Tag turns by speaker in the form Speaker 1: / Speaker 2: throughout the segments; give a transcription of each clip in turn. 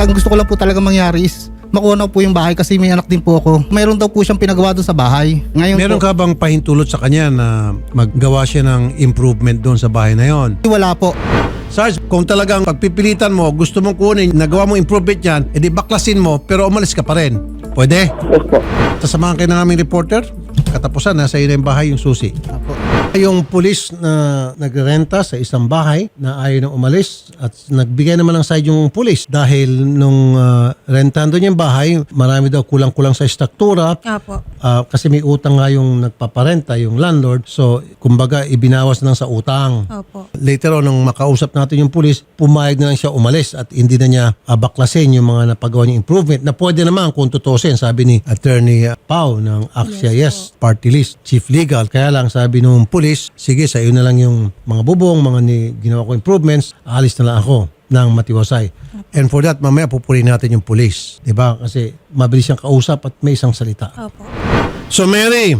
Speaker 1: Sa gusto ko lang po talaga mangyari is makuha na po yung bahay kasi may anak din po ako. Mayroon daw po siyang pinagawa doon sa bahay. Ngayon
Speaker 2: Meron
Speaker 1: po,
Speaker 2: ka bang pahintulot sa kanya na maggawa siya ng improvement doon sa bahay na yon?
Speaker 1: wala po.
Speaker 2: Sarge, kung talagang pagpipilitan mo, gusto mong kunin, nagawa mo improvement yan, edi baklasin mo, pero umalis ka pa rin. Pwede?
Speaker 3: Yes po.
Speaker 2: Sasamahan kayo ng aming reporter. Katapusan, nasa iyo na yung bahay, yung susi.
Speaker 1: Apo.
Speaker 2: Yung pulis na nagrenta sa isang bahay na ayaw na umalis at nagbigay naman ng side yung pulis dahil nung uh, rentando niya yung bahay, marami daw kulang-kulang sa struktura
Speaker 4: Apo.
Speaker 2: Ah, kasi may utang nga yung nagpaparenta, yung landlord. So, kumbaga, ibinawas na lang sa utang.
Speaker 4: Opo.
Speaker 2: Later on, nung makausap natin yung pulis, pumayag na lang siya umalis at hindi na niya ah, baklasin yung mga napagawa niyang improvement na pwede naman kung tutusin, sabi ni Attorney ah, Pau ng Axia Yes, Party List, Chief Legal. Kaya lang sabi nung pulis, sige, sa iyo na lang yung mga bubong, mga ni, ginawa ko improvements, aalis na lang ako ng matiwasay. And for that, mamaya pupurihin natin yung pulis. 'Di ba? Kasi mabilis siyang kausap at may isang salita.
Speaker 4: Opo.
Speaker 2: So Mary,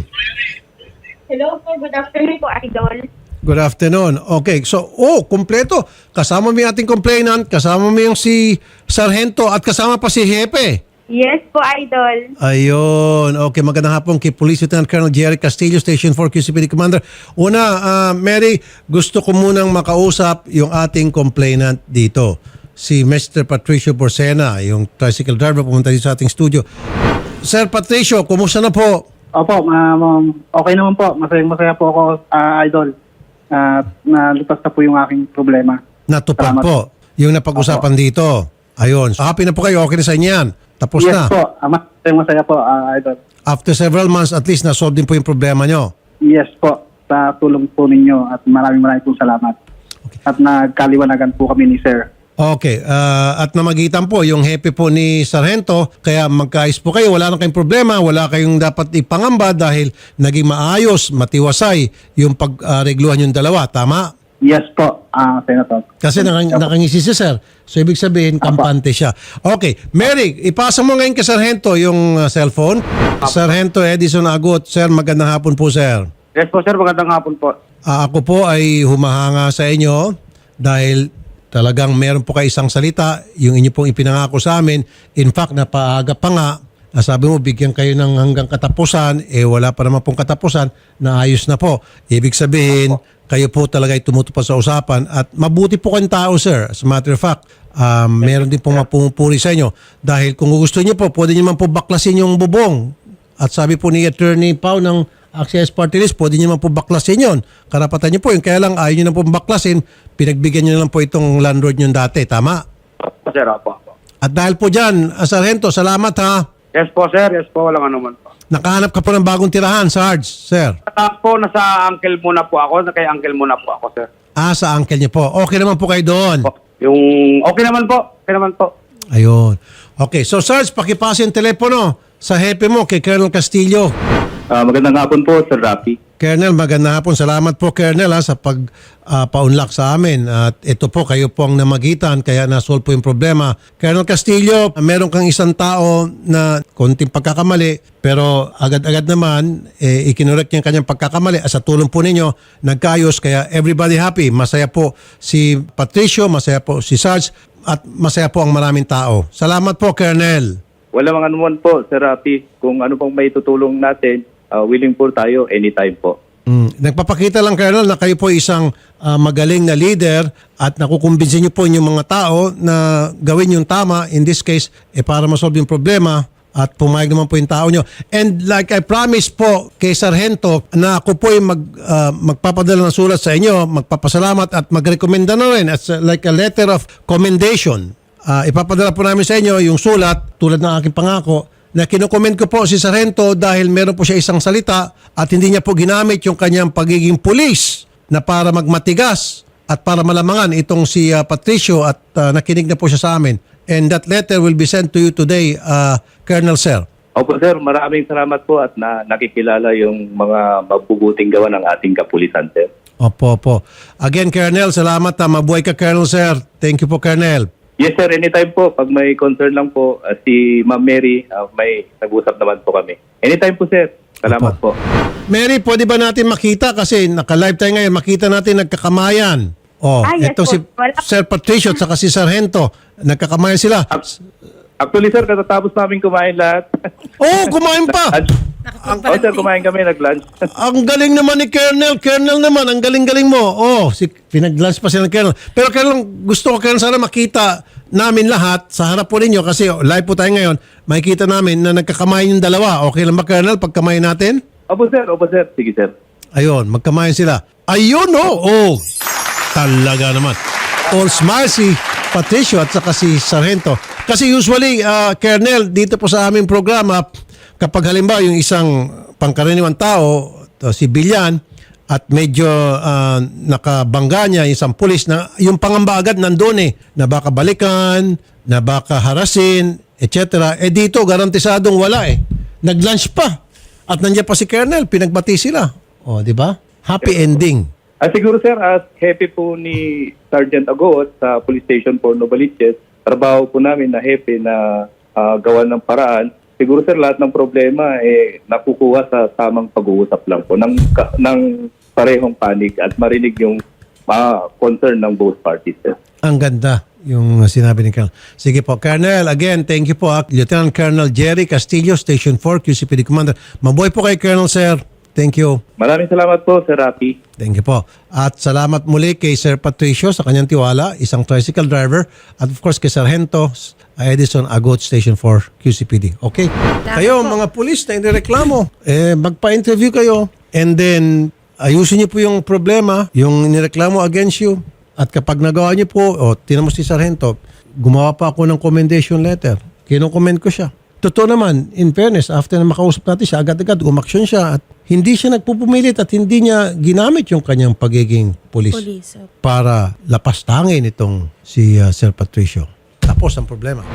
Speaker 5: Hello po, good afternoon po, Idol.
Speaker 2: Good afternoon. Okay, so oh, kumpleto. Kasama mo yung ating complainant, kasama mo yung si Sargento at kasama pa si Hepe.
Speaker 5: Yes po, Idol.
Speaker 2: Ayun. Okay, magandang hapon kay Police Lieutenant Colonel Jerry Castillo, Station 4 QCPD Commander. Una, ah, Mary, gusto ko munang makausap yung ating complainant dito. Si Mr. Patricio Borsena, yung tricycle driver, pumunta dito sa ating studio. Sir Patricio, kumusta na po?
Speaker 3: Opo, ma- ma- okay naman po. Masayang masaya po ako, ah, Idol. At nalutas na po yung aking problema.
Speaker 2: Natupad
Speaker 3: Salamat.
Speaker 2: po. Yung napag-usapan dito. Ayun. So, happy na po kayo. Okay na sa inyo yan. Tapos
Speaker 3: yes
Speaker 2: na.
Speaker 3: po, ah, masayang masaya po, ah, Idol.
Speaker 2: After several months, at least na-solve din po yung problema nyo.
Speaker 3: Yes po, sa tulong po ninyo at maraming maraming po salamat. At nagkaliwanagan po kami ni Sir.
Speaker 2: Okay. ah, at namagitan po yung happy po ni Sargento. Kaya magkaayos po kayo. Wala na kayong problema. Wala kayong dapat ipangamba dahil naging maayos, matiwasay yung pag-regluhan yung dalawa. Tama?
Speaker 3: Yes po, ah, Senator.
Speaker 2: Kasi nakang, nakangisi si sir. So ibig sabihin, kampante siya. Okay. Mary, ipasa mo ngayon kay Sargento yung uh, cellphone. Sargento Edison Agot. Sir, magandang hapon po, sir.
Speaker 3: Yes po, Sir. Magandang hapon po.
Speaker 2: Ah, ako po ay humahanga sa inyo dahil talagang meron po kayo isang salita, yung inyo pong ipinangako sa amin. In fact, napaaga pa nga, ah, sabi mo, bigyan kayo ng hanggang katapusan, eh wala pa naman pong katapusan, naayos na po. Ibig sabihin, kayo po talaga ay tumutupad sa usapan at mabuti po kayong tao, sir. As a matter of fact, um, meron din pong mapumupuri sa inyo. Dahil kung gusto niyo po, pwede niyo man po baklasin yung bubong. At sabi po ni Attorney Pau ng Access Party List, pwede nyo naman po baklasin yon. Karapatan nyo po yun. Kaya lang ayaw nyo na po baklasin, pinagbigyan na lang po itong landlord nyo dati. Tama?
Speaker 3: Sir. Opo. opo.
Speaker 2: At dahil po dyan, ah, Sargento, salamat ha.
Speaker 3: Yes po, Sir. Yes po, walang anuman po.
Speaker 2: Nakahanap ka po ng bagong tirahan, Sarge, sir.
Speaker 3: Tapos po, nasa uncle muna po ako. Kay uncle muna po ako, Sir.
Speaker 2: Ah, sa uncle niyo po. Okay naman po kayo doon.
Speaker 3: Yung, okay naman po. Okay naman po.
Speaker 2: Ayun. Okay, so Sarge, pakipasa yung telepono sa hepe mo kay Colonel Castillo.
Speaker 3: Ah, magandang hapon po, Sir Rafi.
Speaker 2: Colonel, magandang hapon. Salamat po, Colonel, ha, sa pag-paunlak sa amin. At ito po, kayo po ang namagitan, kaya nasolve po yung problema. Colonel Castillo, meron kang isang tao na konting pagkakamali, pero agad-agad naman, eh, ikinorek niya ang kanyang pagkakamali. Sa tulong po ninyo, nagkaayos, kaya everybody happy. Masaya po si Patricio, masaya po si Sarge, at masaya po ang maraming tao. Salamat po, Colonel.
Speaker 6: Wala mga anuman po, Sir Rafi. Kung ano pang may tutulong natin, uh, willing po tayo anytime po.
Speaker 2: Mm. Nagpapakita lang, Colonel, na kayo po isang ah, magaling na leader at nakukumbinsin niyo po yung mga tao na gawin yung tama. In this case, eh, para masolve yung problema at pumayag naman po yung tao nyo. And like I promised po kay Sargento na ako po ay mag, ah, magpapadala ng sulat sa inyo, magpapasalamat at magrekomenda na rin as like a letter of commendation. Ah, ipapadala po namin sa inyo yung sulat tulad ng aking pangako na kinukomment ko po si Sargento dahil meron po siya isang salita at hindi niya po ginamit yung kanyang pagiging pulis na para magmatigas at para malamangan itong si ah, Patricio at ah, nakinig na po siya sa amin. And that letter will be sent to you today, ah, Colonel Sir.
Speaker 6: Opo sir, maraming salamat po at na nakikilala yung mga mabubuting gawa ng ating kapulisan, sir.
Speaker 2: Opo, opo. Again, Colonel, salamat. ah. Mabuhay ka, Colonel Sir. Thank you po, Colonel.
Speaker 6: Yes sir, anytime po. Pag may concern lang po, uh, si Ma'am Mary, uh, may nag-usap naman po kami. Anytime po sir. Salamat po.
Speaker 2: Mary, pwede ba natin makita kasi naka-live tayo ngayon, makita natin nagkakamayan. Oh,
Speaker 5: Ah, yes
Speaker 2: ito
Speaker 5: po. Wala-
Speaker 2: Sir Patricio at saka si Sargento, nagkakamayan sila.
Speaker 6: Actually, sir, katatapos namin kumain lahat.
Speaker 2: Oh, kumain pa.
Speaker 6: Ang, oh, sir, kumain kami, nag-lunch.
Speaker 2: Ang galing naman ni Colonel. Colonel naman, ang galing-galing mo. Oh, si, pinag-lunch pa sila ng Colonel. Pero Colonel, gusto ko Colonel sana makita namin lahat sa harap po ninyo kasi live po tayo ngayon. Makikita namin na nagkakamayan yung dalawa. Okay lang ba Colonel pagkamayan natin?
Speaker 6: Opo, sir. Opo, sir. Sige, sir.
Speaker 2: Ayun, magkamayan sila. Ayun, oh. Oh, talaga naman. All smile si Patricio at saka si Sargento. Kasi usually, uh, Colonel, dito po sa aming programa, kapag halimbawa yung isang pangkaraniwang tao, to, si Bilyan, at medyo ah, nakabangga niya yung isang pulis na yung pangamba agad nandun eh, na baka balikan, na baka harasin, etc. Eh dito, garantisadong wala eh. Nag-lunch pa. At nandiyan pa si Colonel, pinagbati sila. O, di ba? Happy ending.
Speaker 6: Ah, siguro, sir, as hepe po ni Sergeant Agoot sa Police Station for Novaliches, trabaho po namin na hepe na ah, gawa ng paraan. Siguro, sir, lahat ng problema eh nakukuha sa tamang pag-uusap lang po ng, ka- ng parehong panig at marinig yung ah, concern ng both parties, sir.
Speaker 2: Ang ganda yung sinabi ni Colonel. Sige po, Colonel, again, thank you po. ah. Lieutenant Colonel Jerry Castillo, Station 4, QCPD Commander. Mabuhay po kay Colonel, sir. Thank you.
Speaker 6: Maraming salamat po, Sir Rafi.
Speaker 2: Thank you po. At salamat muli kay Sir Patricio sa kanyang tiwala, isang tricycle driver, at of course kay Sargento Edison Agot Station 4 QCPD. Okay? Kayo, mga pulis na inireklamo, eh, magpa-interview kayo and then ayusin niyo po yung problema, yung inireklamo against you. At kapag nagawa niyo po, o tinamo si Sargento, gumawa pa ako ng commendation letter. Kino-comment ko siya. Totoo naman, in fairness, after na makausap natin siya, agad-agad umaksyon siya at hindi siya nagpupumilit at hindi niya ginamit yung kanyang pagiging pulis
Speaker 4: Police. opo.
Speaker 2: para lapastangin itong si uh, Sir Patricio. Tapos ang problema.